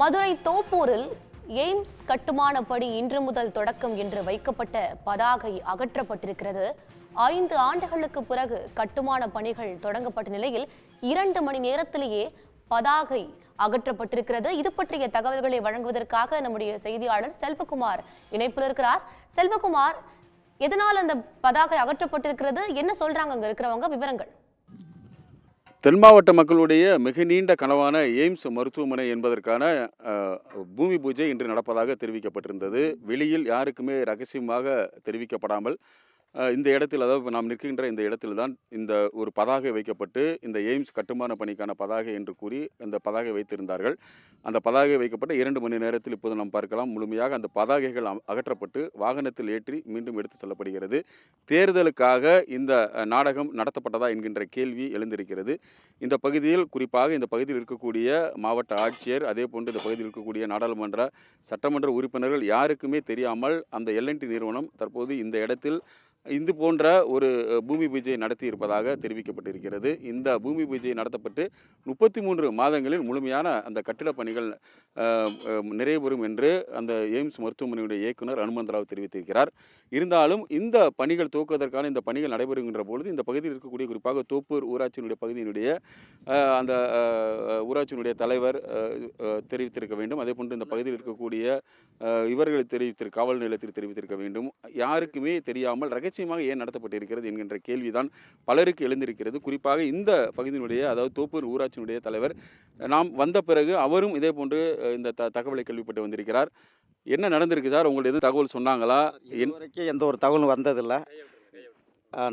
மதுரை தோப்பூரில் எய்ம்ஸ் கட்டுமான பணி இன்று முதல் தொடக்கம் என்று வைக்கப்பட்ட பதாகை அகற்றப்பட்டிருக்கிறது. ஐந்து ஆண்டுகளுக்கு பிறகு கட்டுமான பணிகள் தொடங்கப்பட்ட நிலையில் இரண்டு மணி நேரத்திலேயே பதாகை அகற்றப்பட்டிருக்கிறது. இது பற்றிய தகவல்களை வழங்குவதற்காக நம்முடைய செய்தியாளர் செல்வகுமார் இணைப்பில் இருக்கிறார். செல்வகுமார் எதனால் அந்த பதாகை அகற்றப்பட்டிருக்கிறது? என்ன சொல்றாங்க அங்க இருக்கிறவங்க? விவரங்கள். தென் மாவட்ட மக்களுடைய மிக நீண்ட கனவான எய்ம்ஸ் மருத்துவமனை என்பதற்கான பூமி பூஜை இன்று நடப்பதாக தெரிவிக்கப்பட்டிருந்தது. வெளியில் யாருக்குமே ரகசியமாக தெரிவிக்கப்படாமல் இந்த இடத்தில் அதாவது நாம் நிற்கின்ற இந்த இடத்தில் தான் இந்த ஒரு பதாகை வைக்கப்பட்டு இந்த எய்ம்ஸ் கட்டுமான பணிக்கான பதாகை என்று கூறி அந்த பதாகை வைத்திருந்தார்கள். அந்த பதாகை வைக்கப்பட்ட இரண்டு மணி நேரத்தில் இப்போது நாம் பார்க்கலாம். முழுமையாக அந்த பதாகைகள் அ- அகற்றப்பட்டு வாகனத்தில் ஏற்றி மீண்டும் எடுத்து செல்லப்படுகிறது. தேர்தலுக்காக இந்த நாடகம் நடத்தப்பட்டதா என்கின்ற கேள்வி எழுந்திருக்கிறது. இந்த பகுதியில் குறிப்பாக இந்த பகுதியில் இருக்கக்கூடிய மாவட்ட ஆட்சியர் அதே போன்று இந்த பகுதியில் இருக்கக்கூடிய நாடாளுமன்ற சட்டமன்ற உறுப்பினர்கள் யாருக்குமே தெரியாமல் அந்த எல்என்டி நிறுவனம் தற்போது இந்த இடத்தில் இது போன்ற ஒரு பூமி பூஜை நடத்தியிருப்பதாக தெரிவிக்கப்பட்டிருக்கிறது. இந்த பூமி பூஜை நடத்தப்பட்டு முப்பத்தி மூன்று மாதங்களில் முழுமையான அந்த கட்டிடப் பணிகள் நிறைவேறும் நிறைவுறும் என்று அந்த எய்ம்ஸ் மருத்துவமனையுடைய இயக்குனர் அனுமந்தராவ் தெரிவித்திருக்கிறார். இருந்தாலும் இந்த பணிகள் துவக்குவதற்கான இந்த பணிகள் நடைபெறுகின்ற பொழுது இந்த பகுதியில் இருக்கக்கூடிய குறிப்பாக தோப்பூர் ஊராட்சியினுடைய பகுதியினுடைய அந்த ஊராட்சியினுடைய தலைவர் தெரிவித்திருக்க வேண்டும். அதே போன்று இந்த பகுதியில் இருக்கக்கூடிய இவர்கள் தெரிவித்திரு காவல் நிலையத்தில் தெரிவித்திருக்க வேண்டும். யாருக்குமே தெரியாமல் ரகசியமாக ஏன் நடத்தப்பட்டிருக்கிறது என்கின்ற கேள்விதான் பலருக்கு எழுந்திருக்கிறது. குறிப்பாக இந்த பகுதியினுடைய அதாவது தோப்பூர் ஊராட்சியினுடைய தலைவர் நாம் வந்த பிறகு அவரும் இதே போன்று இந்த த தகவலை கேள்விப்பட்டு வந்திருக்கிறார். என்ன நடந்திருக்கு சார்? உங்களுக்கு எதுவும் தகவல் சொன்னாங்களா? இது வரைக்கும் எந்த ஒரு தகவலும் வந்ததில்லை.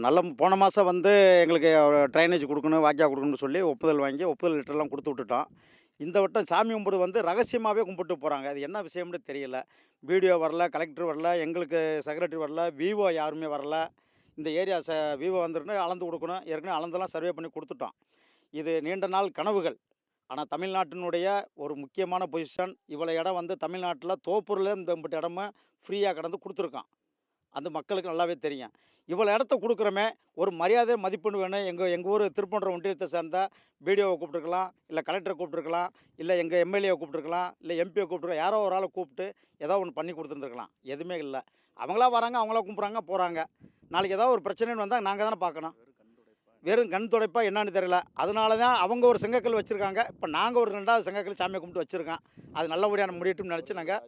நல்ல போன மாதம் வந்து எங்களுக்கு ட்ரைனேஜ் கொடுக்கணும் வாக்கியா கொடுக்கணும்னு சொல்லி ஒப்புதல் வாங்கி ஒப்புதல் லெட்டர்லாம் கொடுத்து விட்டுட்டோம். இந்த வட்டம் சாமி கும்பிடு வந்து ரகசியமாகவே கும்பிட்டு போகிறாங்க அது என்ன விஷயம்னு தெரியல. வீடியோ வரல கலெக்டர் வரல எங்களுக்கு செக்ரட்டரி வரல விவோ யாருமே வரல. இந்த ஏரியா ச விவோ வந்துருந்து அளந்து கொடுக்கணும். ஏற்கனவே அளந்தெல்லாம் சர்வே பண்ணி கொடுத்துட்டோம். இது நீண்ட நாள் கனவுகள். ஆனால் தமிழ்நாட்டினுடைய ஒரு முக்கியமான பொசிஷன் இவ்வளோ இடம் வந்து தமிழ்நாட்டில் தோப்பூரில் இந்த இடமும் ஃப்ரீயாக கடந்து கொடுத்துருக்கான். அந்த மக்களுக்கு நல்லாவே தெரியும். இவ்வளோ இடத்த கொடுக்குறோமே ஒரு மரியாதை மதிப்பெண் வேணும். எங்கள் எங்கள் ஊர் திருப்பன்ற ஒன்றியத்தை சேர்ந்த பிடிஓவை கூப்பிட்டுருக்கலாம் இல்லை கலெக்டரை கூப்பிட்டுருக்கலாம் இல்லை எங்கள் எம்எல்ஏவை கூப்பிட்டுருக்கலாம் இல்லை எம்பியை கூப்பிட்டுருக்கலாம் யாரோ ஒரு ஆளை கூப்பிட்டு ஏதோ ஒன்று பண்ணி கொடுத்துருந்துருக்கலாம். எதுவுமே இல்லை. அவங்களா வராங்க அவங்களா கும்பிட்றாங்க போகிறாங்க நாளைக்கு ஏதாவது ஒரு பிரச்சனைன்னு வந்தால் நாங்கள் தானே பார்க்கணும். வெறும் கண் துடைப்பா என்னன்னு தெரியல. அதனால தான் அவங்க ஒரு செங்கக்கல் வச்சுருக்காங்க. இப்போ நாங்கள் ஒரு ரெண்டாவது செங்கக்கல் சாமியை கும்பிட்டு வச்சுருக்கோம். அது நல்லபடியான முடியட்டும்னு நினச்சி நாங்கள்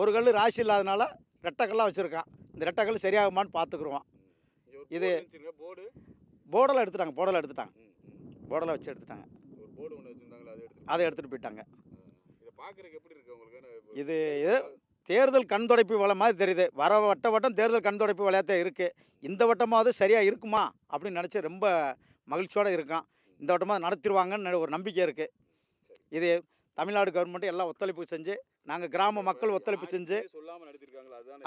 ஒரு கல் ராசி இல்லாதனால ரெட்டைக்கல்லாக வச்சுருக்கான். இந்த ரெட்டைக்கல் சரியாகுமான்னு பார்த்துக்குருவோம் இது- போர்டு போர்டெல்லாம் எடுத்துட்டாங்க போர்டெல்லாம் எடுத்துட்டாங்க. போர்டெல்லாம் வச்சு எடுத்துட்டாங்க. அதை எடுத்து அதை எடுத்துகிட்டு போயிட்டாங்க. இது தேர்தல் கண் துடைப்பு வேலை மாதிரி தெரியுது. வர வட்ட வட்டம் தேர்தல் கண் துடைப்பு வேலையாக இருக்குது இந்த வட்டமாவது சரியாக இருக்குமா? அப்படின்னு நினச்சி ரொம்ப மகிழ்ச்சியோடு இருக்கான். இந்த வட்டமாக நடத்திடுவாங்கன்னு ஒரு நம்பிக்கை இருக்குது இது தமிழ்நாடு கவர்மெண்ட் எல்லாம் ஒத்துழைப்பு செஞ்சு நாங்கள் கிராம மக்கள் ஒத்துழைப்பு செஞ்சு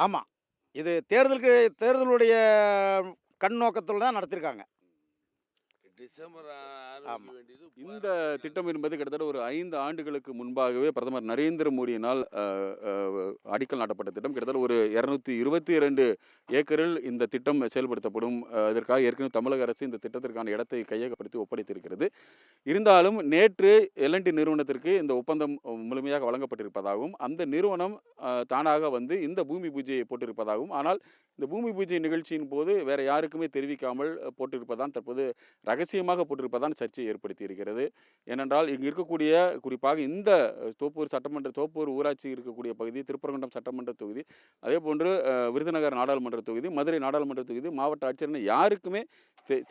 ஆமாம் இது தேர்தலுக்கு தேர்தலுடைய கண் நோக்கத்தில் தான் நடத்திருக்காங்க. டிசம்பர் இந்த திட்டம் என்பது கிட்டத்தட்ட ஒரு ஐந்து ஆண்டுகளுக்கு முன்பாகவே பிரதமர் நரேந்திர மோடியினால் அடிக்கல் நாட்டப்பட்ட திட்டம். கிட்டத்தட்ட ஒரு இரநூத்தி இருபத்தி இரண்டு ஏக்கரில் இந்த திட்டம் செயல்படுத்தப்படும். அஹ், இதற்காக ஏற்கனவே தமிழக அரசு இந்த திட்டத்திற்கான இடத்தை கையகப்படுத்தி ஒப்படைத்திருக்கிறது. இருந்தாலும் நேற்று எல்என்டி நிறுவனத்திற்கு இந்த ஒப்பந்தம் முழுமையாக வழங்கப்பட்டிருப்பதாகவும் அந்த நிறுவனம் தானாக வந்து இந்த பூமி பூஜையை போட்டிருப்பதாகவும் ஆனால் இந்த பூமி பூஜை நிகழ்ச்சியின் போது வேறு யாருக்குமே தெரிவிக்காமல் போட்டிருப்பதான் தற்போது ரகசியமாக போட்டிருப்பதான் சர்ச்சையை ஏற்படுத்தி இருக்கிறது ஏனென்றால் இங்கு இருக்கக்கூடிய குறிப்பாக இந்த தோப்பூர் சட்டமன்ற தோப்பூர் ஊராட்சி இருக்கக்கூடிய பகுதி திருப்பரங்குன்றம் சட்டமன்ற தொகுதி அதே போன்று விருதுநகர் நாடாளுமன்ற தொகுதி மதுரை நாடாளுமன்ற தொகுதி மாவட்ட ஆட்சியர் யாருக்குமே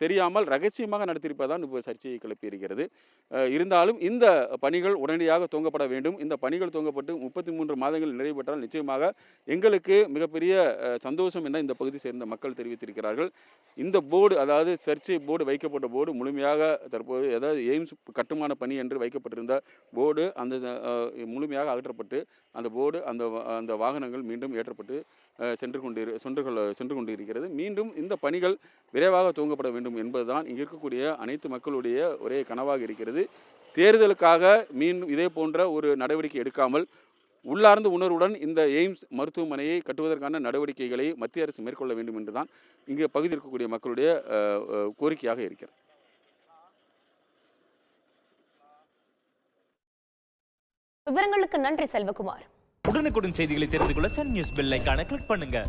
தெரியாமல் ரகசியமாக நடத்தியிருப்பதான் இப்போ சர்ச்சையை கிளப்பி இருக்கிறது. இருந்தாலும் இந்த பணிகள் உடனடியாக துவங்கப்பட வேண்டும். இந்த பணிகள் துவங்கப்பட்டு முப்பத்தி மூன்று மாதங்கள் நிறைவு பெற்றால் நிச்சயமாக எங்களுக்கு மிகப்பெரிய சந்தோஷம் என இந்த பகுதி சேர்ந்த மக்கள் தெரிவித்திருக்கிறார்கள். இந்த போர்டு அதாவது சர்ச்சை போர்டு வைக்கப்பட்ட போர்டு முழுமையாக தற்போது ஏதாவது எய்ம்ஸ் கட்டுமான பணி என்று வைக்கப்பட்டிருந்த போர்டு அந்த முழுமையாக அகற்றப்பட்டு அந்த போர்டு அந்த அந்த வாகனங்கள் மீண்டும் ஏற்றப்பட்டு சென்று கொண்டு சென்று கொள்ள சென்று கொண்டு இருக்கிறது மீண்டும் இந்த பணிகள் விரைவாக துவங்கப்பட வேண்டும் என்பதுதான் இங்கு இருக்கக்கூடிய அனைத்து மக்களுடைய ஒரே கனவாக இருக்கிறது. தேர்தலுக்காக மீண்டும் இதே போன்ற ஒரு நடவடிக்கை எடுக்காமல் உள்ளார்ந்த உணர்வுடன் இந்த எய்ம்ஸ் மருத்துவமனையை கட்டுவதற்கான நடவடிக்கைகளை மத்திய அரசு மேற்கொள்ள வேண்டும் என்றுதான் இங்கு பகுதியில் இருக்கக்கூடிய மக்களுடைய கோரிக்கையாக இருக்கிறது. விவரங்களுக்கு நன்றி செல்வகுமார். உடனுக்குடன் செய்திகளை தெரிந்து கொள்ள சன் நியூஸ் பெல் ஐகானை கிளிக் பண்ணுங்க.